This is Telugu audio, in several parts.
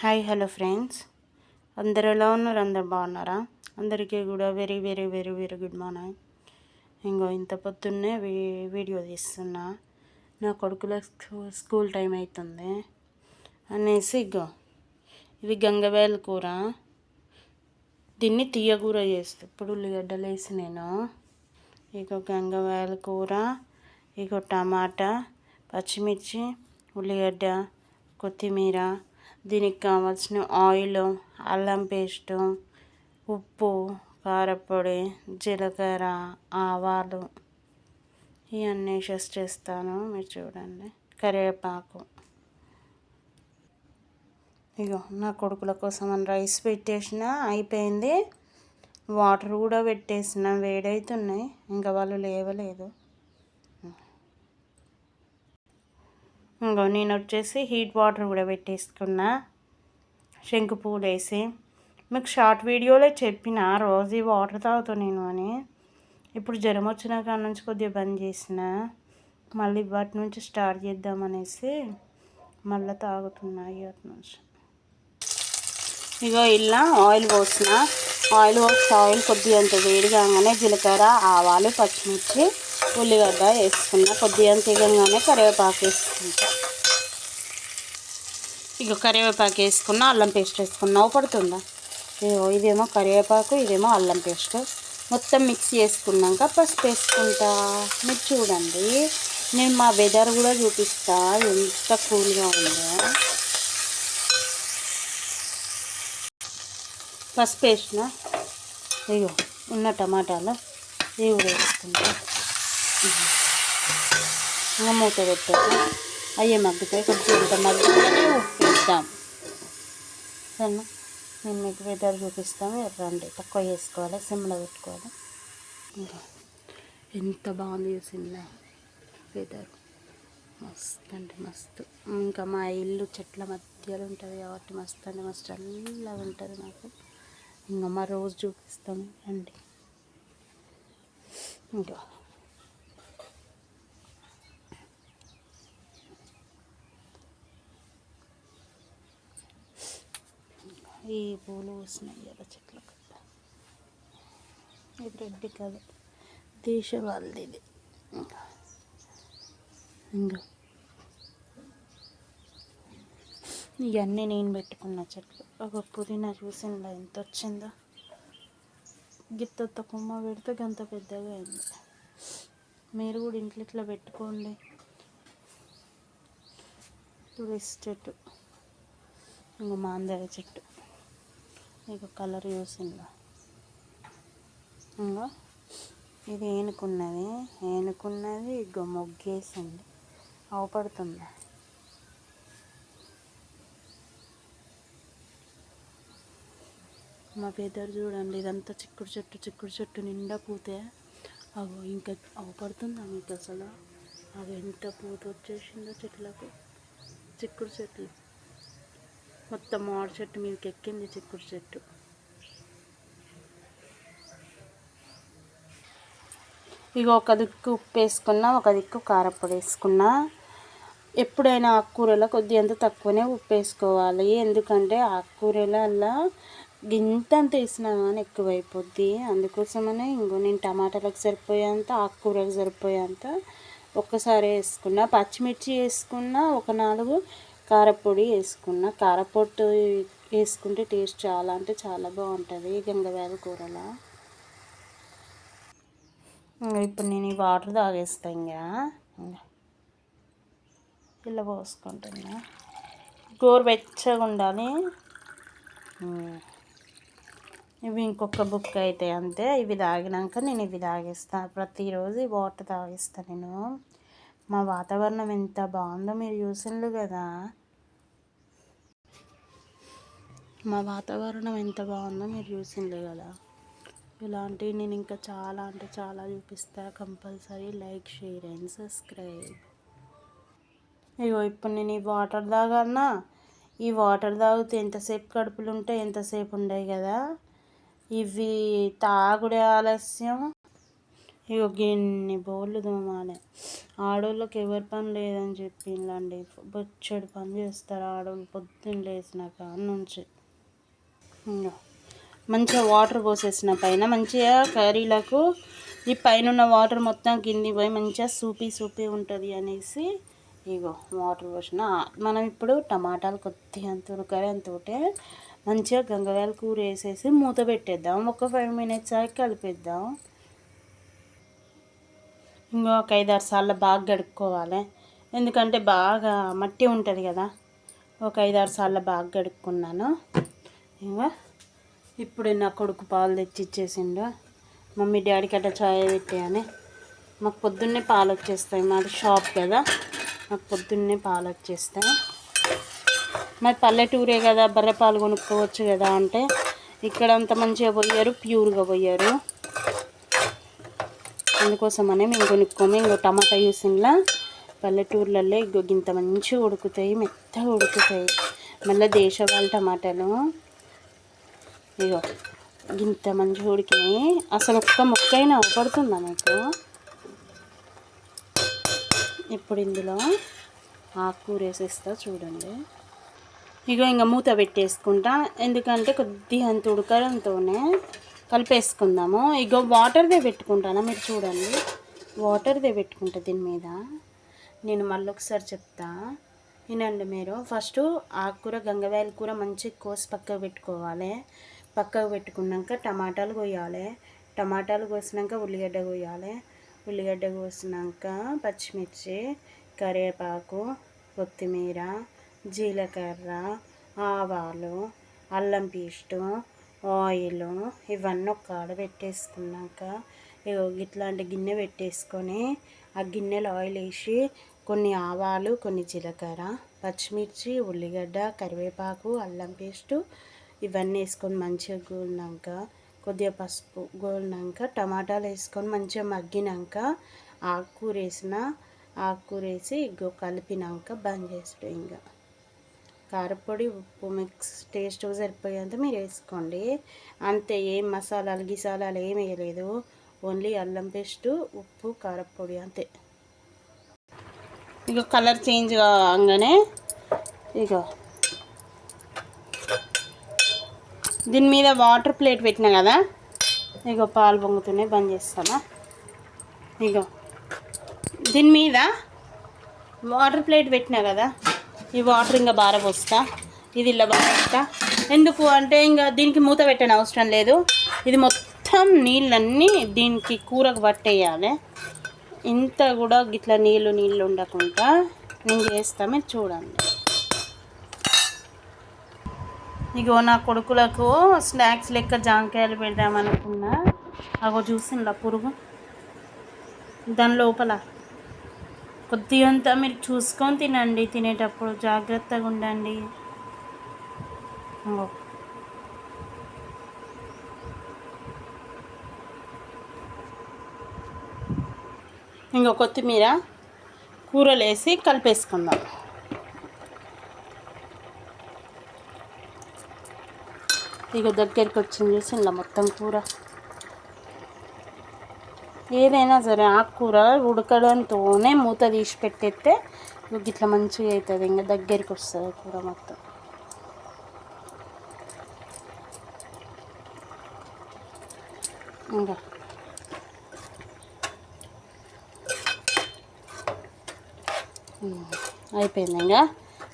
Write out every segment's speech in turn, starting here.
Hi hello friends. అందరు ఎలా ఉన్నారు? అందరు బాగున్నారా? అందరికీ కూడా very very very very good morning. ఇంకో ఇంత పొద్దున్నే వీడియో తీస్తున్నా. నా కొడుకుల స్కూల్ టైం అవుతుంది అనేసి ఇగో ఇది గంగవేల కూర. దీన్ని తీయకూర చేస్తే. ఇప్పుడు ఉల్లిగడ్డలు వేసి నేను ఇగో గంగవేల కూర ఇగో టమాటా పచ్చిమిర్చి ఉల్లిగడ్డ కొత్తిమీర దీనికి కావాల్సిన ఆయిల్ అల్లం పేస్ట్ ఉప్పు కారపొడి జీలకర్ర ఆవాలు ఇవన్నీ వేసేసి చేస్తాను. మీరు చూడండి. కరివేపాకు. ఇగో నా కొడుకుల కోసం అని రైస్ పెట్టేసిన అయిపోయింది. వాటర్ కూడా పెట్టేసిన వేడవుతున్నాయి ఇంకా వాళ్ళు లేవలేదు. ఇంకో నేను వచ్చేసి హీట్ వాటర్ కూడా పెట్టేసుకున్నా. శంకు పూలు వేసి మీకు షార్ట్ వీడియోలో చెప్పిన రోజు వాటర్ తాగుతా నేను అని. ఇప్పుడు జ్వరం వచ్చిన కాడ నుంచి కొద్దిగా బంద్ చేసిన. మళ్ళీ వాటి నుంచి స్టార్ట్ చేద్దామనేసి మళ్ళీ తాగుతున్నాయి అటు నుంచి. ఇగో ఇలా ఆయిల్ పోసిన. ఆయిల్ పోసి ఆయిల్ కొద్దిగా అంత వేడిగానే జీలకర్ర ఆవాలు పచ్చిమిర్చి ఉల్లిగడ్డ వేసుకున్న కొద్దిగా తీగంగానే కరివేపాకు వేసుకుంటా. ఇక కరివేపాకు వేసుకున్న అల్లం పేస్ట్ వేసుకున్న పడుతుందా? ఇదేమో కరివేపాకు ఇదేమో అల్లం పేస్ట్. మొత్తం మిక్స్ చేసుకున్నాక పసుపు వేసుకుంటా. మీరు చూడండి నేను మా వెదర్ కూడా చూపిస్తా ఎంత కూల్గా ఉందో. పసుపు వేసిన అయ్యో ఉన్న టమాటాలు ఇవి కూడా వేసుకుంటా. ఇంకా మూత పెట్టాక అయ్యే మగ్గుతాయి. కొంచెం ఇంత మగ్గుతూనే ఉప్పు వేద్దాం నేను మీకు వెదర్ చూపిస్తాము రండి. తక్కువ వేసుకోవాలి సిమ్లో పెట్టుకోవాలి. ఇంకా ఎంత బాగుంది చూసిందా వెదర్ మస్తు అంటే మస్తు. ఇంకా మా ఇల్లు చెట్ల మధ్యలో ఉంటుంది కాబట్టి మస్తు అంటే మస్తు చల్లగా ఉంటుంది నాకు ఇంకా మా రోజు చూపిస్తాను. రండి. ఇంకా ఈ పూలు పూసినాయి చెట్ల చెట్లకు ఇది రెడ్డి కదా వాళ్ళది ఇది. ఇంకా. ఇంకా. ఇవన్నీ నేను పెట్టుకున్న చెట్లు. ఒక పుదీనా చూసిందా? ఎంత వచ్చిందో? గిత్త కొమ్మ పెడితే గంత పెద్దగా అయింది. మీరు కూడా ఇంట్లో ఇట్లా పెట్టుకోండి. తులసి చెట్టు. ఇంకా మాందర చెట్టు. మీకు కలర్ చూసిందా? ఇంకా ఇది ఏనుకున్నది. ఏనుకున్నది ఇగో మొగ్గేసింది. అవపడుతుందా? మా పేదరు చూడండి ఇదంతా చిక్కుడు చెట్టు చిక్కుడు చెట్టు నిండా పూతే. అవి ఇంకా అవపడుతుందా మీకు అసలు? అవి ఎంత పూత వచ్చేసిందో చెట్లకు. చిక్కుడు చెట్లు. మొత్తం మామిడి చెట్టు మీదకి ఎక్కింది చిక్కుడు చెట్టు. ఇక ఒక దిక్కు ఉప్పు వేసుకున్నా ఒక దిక్కు కారపొడి వేసుకున్నా. ఎప్పుడైనా ఆకుకూరలో కొద్దిగా ఎంత తక్కువనే ఉప్పు వేసుకోవాలి. ఎందుకంటే ఆకుకూరలల్లా గింత అంత వేసినా కానీ ఎక్కువైపోద్ది. అందుకోసమనే ఇంకో నేను టమాటాలకు సరిపోయేంత ఆకుకూరలకు సరిపోయేంత ఒక్కసారి వేసుకున్నా. పచ్చిమిర్చి వేసుకున్నా ఒక నాలుగు కారపొడి వేసుకున్న. కారపొట్టు వేసుకుంటే టేస్ట్ చాలా అంటే చాలా బాగుంటుంది. గంగవేల కూరలో. ఇప్పుడు నేను ఈ వాటర్ తాగేస్తా ఇంకా ఇలా పోసుకుంటున్నా. గోరువెచ్చగా ఉండాలి. ఇవి ఇంకొక బుక్ అయితే అంతే. ఇవి తాగినాక నేను ఇవి తాగేస్తాను ప్రతిరోజు ఈ వాటర్ తాగిస్తాను నేను. మా వాతావరణం ఎంత బాగుందో మీరు చూసిండ్రు కదా. మా వాతావరణం ఎంత బాగుందో మీరు చూసిండ్రు కదా. ఇలాంటివి నేను ఇంకా చాలా అంటే చాలా చూపిస్తా. Compulsory like share and subscribe. ఇగో ఇప్పుడు నేను ఈ వాటర్ తాగన్నా. ఈ వాటర్ తాగితే ఎంతసేపు కడుపులు ఉంటే ఎంతసేపు ఉండవు కదా. ఇవి తాగుడే ఆలస్యం. ఇగో గిన్ని బోళ్ళు తోమాలి ఆడోళ్ళకి ఎవరి పని లేదని చెప్పిండ్లండి. బొచ్చడి పని చేస్తారు ఆడోళ్ళు పొద్దున్న లేచినాక నుంచి ఇంగో. మంచిగా వాటర్ పోసేసిన పైన మంచిగా కర్రీలకు ఈ పైన ఉన్న వాటర్ మొత్తం కింది పోయి మంచిగా సూపీ సూపీ ఉంటుంది అనేసి ఇగో వాటర్ పోసిన. మనం ఇప్పుడు టమాటాలు కొద్దిగా అంత ఉడకరే మంచిగా గంగవాయల కూర వేసేసి మూత పెట్టేద్దాం. ఒక ఫైవ్ మినిట్స్ ఆగి కలిపేద్దాం. ఇంకొక ఒక ఐదారు సార్లు బాగా గడుక్కోవాలి. ఎందుకంటే బాగా మట్టి ఉంటుంది కదా. ఒక ఐదారు సార్లు బాగా గడుక్కున్నాను. ఇంకా ఇప్పుడు నా కొడుకు పాలు తెచ్చి ఇచ్చేసిండు మమ్మీ డాడీ కట్ట చాయ్ పెట్టాయని మాకు పొద్దున్నే పాలు వచ్చేస్తాయి. మాది షాప్ కదా. మాకు పొద్దున్నే పాలు వచ్చేస్తాయి. మరి పల్లెటూరే కదా. బర్రె పాలు కొనుక్కోవచ్చు కదా అంటే ఇక్కడ అంత మంచిగా పోయారు ప్యూర్గా పోయారు. అందుకోసమనే మేము కొనుక్కోము ఇంకో టమాటా యూసిన్లా పల్లెటూర్లలో ఇంకో ఇంత మంచిగా ఉడుకుతాయి మెత్తగా ఉడుకుతాయి. మళ్ళీ దేశవాళ్ళ టమాటాలు. ఇగో ఇంత మంచిగా ఉడికినాయి. అసలు ఒక్క ముక్క అయినా అవపడుతుందా మీకు? ఇప్పుడు ఇందులో ఆకుకూర వేసేస్తా చూడండి. ఇగో ఇంకా మూత పెట్టేసుకుంటా. ఎందుకంటే కొద్దిగా అంత ఉడకడంతోనే కలిపేసుకుందాము. ఇగో వాటర్దే పెట్టుకుంటానా మీరు చూడండి. వాటర్దే పెట్టుకుంటా దీని మీద. నేను మళ్ళీ ఒకసారి చెప్తా. వినండి మీరు. ఫస్ట్ ఆకుకూర గంగవేల కూర మంచి కోసి పక్కకు పెట్టుకోవాలి. పక్కకు పెట్టుకున్నాక టమాటాలు కొయ్యాలి. టమాటాలు కోసినాక ఉల్లిగడ్డ కొయ్యాలి. ఉల్లిగడ్డ కోసినాక పచ్చిమిర్చి కరివేపాకు కొత్తిమీర జీలకర్ర ఆవాలు అల్లం పేస్టు ఆయిల్ ఇవన్నీ ఒక కాడ పెట్టేసుకున్నాక ఇట్లాంటి గిన్నె పెట్టేసుకొని ఆ గిన్నెలో ఆయిల్ వేసి కొన్ని ఆవాలు కొన్ని జీలకర్ర పచ్చిమిర్చి ఉల్లిగడ్డ కరివేపాకు అల్లం పేస్టు ఇవన్నీ వేసుకొని మంచిగా గోలినాక కొద్దిగా పసుపు గోలినాక టమాటాలు వేసుకొని మంచిగా మగ్గినాక ఆకుకూర వేసిన ఆకుకూర వేసి ఇగో కలిపినాక బంద్ చేసాడు ఇంకా కారపొడి ఉప్పు మిక్స్ టేస్ట్ సరిపోయేంత మీరు వేసుకోండి. అంతే ఏం మసాలాలు గిసాలాలు ఏం వేయలేదు. ఓన్లీ అల్లం పేస్టు ఉప్పు కారపొడి అంతే. ఇక కలర్ చేంజ్ కాగానే ఇక దీని మీద వాటర్ ప్లేట్ పెట్టినా కదా? ఇగో పాలు పొంగుతూనే బంద్ చేస్తానా? ఇగో. దీని మీద వాటర్ ప్లేట్ పెట్టినా కదా? ఈ వాటర్ ఇంకా బాగా పోస్తా. ఇది ఇలా బాగా ఎందుకు అంటే ఇంకా దీనికి మూత పెట్టని అవసరం లేదు. ఇది మొత్తం నీళ్ళన్నీ దీనికి కూరకు పట్టేయాలి. ఇంత కూడా గిట్లా నీళ్ళు నీళ్ళు ఉండకుండా నేను చేస్తామే చూడండి. ఇగో నా కొడుకులకు స్నాక్స్ లెక్క జాంకాయలు పెడదామనుకున్నా అగో చూసిందా పురుగు. దాని లోపల. కొద్దిగంతా మీరు చూసుకొని తినండి. తినేటప్పుడు జాగ్రత్తగా ఉండండి. ఇంకో కొత్తిమీర కూరలు వేసి కలిపేసుకుందాం. ఇక దగ్గరికి వచ్చింది చూసి ఇలా మొత్తం కూర. ఏదైనా సరే ఆకుకూర ఉడకడంతోనే మూత తీసి పెట్టేస్తే ఇట్లా మంచిగా అవుతుంది ఇంకా దగ్గరికి వస్తుంది కూర మొత్తం. ఇంకా. అయిపోయింది ఇంకా.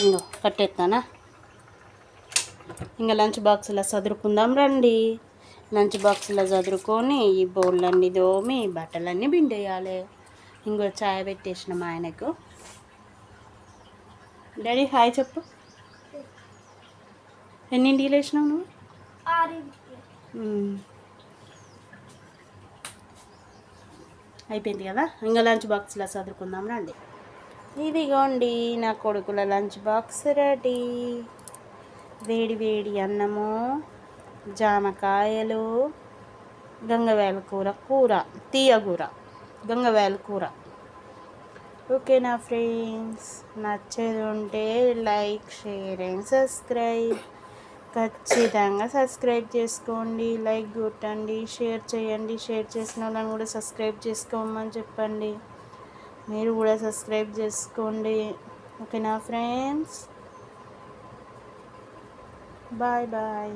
ఇంకో కట్టేస్తానా ఇంకా లంచ్ బాక్స్లో సదురుకుందాం రండి. లంచ్ బాక్స్లో చదురుకొని ఈ బౌళ్ళన్నీ దోమి బట్టలన్నీ బిండేయాలి ఇంకో చాయ్ పెట్టేసిన మా ఆయనకు. డాడీ హాయ్ చెప్పు. ఎన్నింటికి లేచినావు నువ్వు? అయిపోయింది కదా? ఇంకా లంచ్ బాక్స్లో చదువుకుందాం రండి. ఇదిగోండి నా కొడుకుల లంచ్ బాక్స్ రెడీ. వేడి వేడి అన్నము. జామకాయలు గంగవేల కూర కూర తీయగూర గంగవేల కూర. ఓకేనా ఫ్రెండ్స్ నచ్చేది ఉంటే లైక్ షేర్ అండ్ సబ్స్క్రైబ్ ఖచ్చితంగా సబ్స్క్రైబ్ చేసుకోండి లైక్ కొట్టండి షేర్ చేయండి. షేర్ చేసిన వాళ్ళని కూడా సబ్స్క్రైబ్ చేసుకోమని చెప్పండి. మీరు కూడా సబ్స్క్రైబ్ చేసుకోండి. ఓకేనా ఫ్రెండ్స్ బాయ్ బాయ్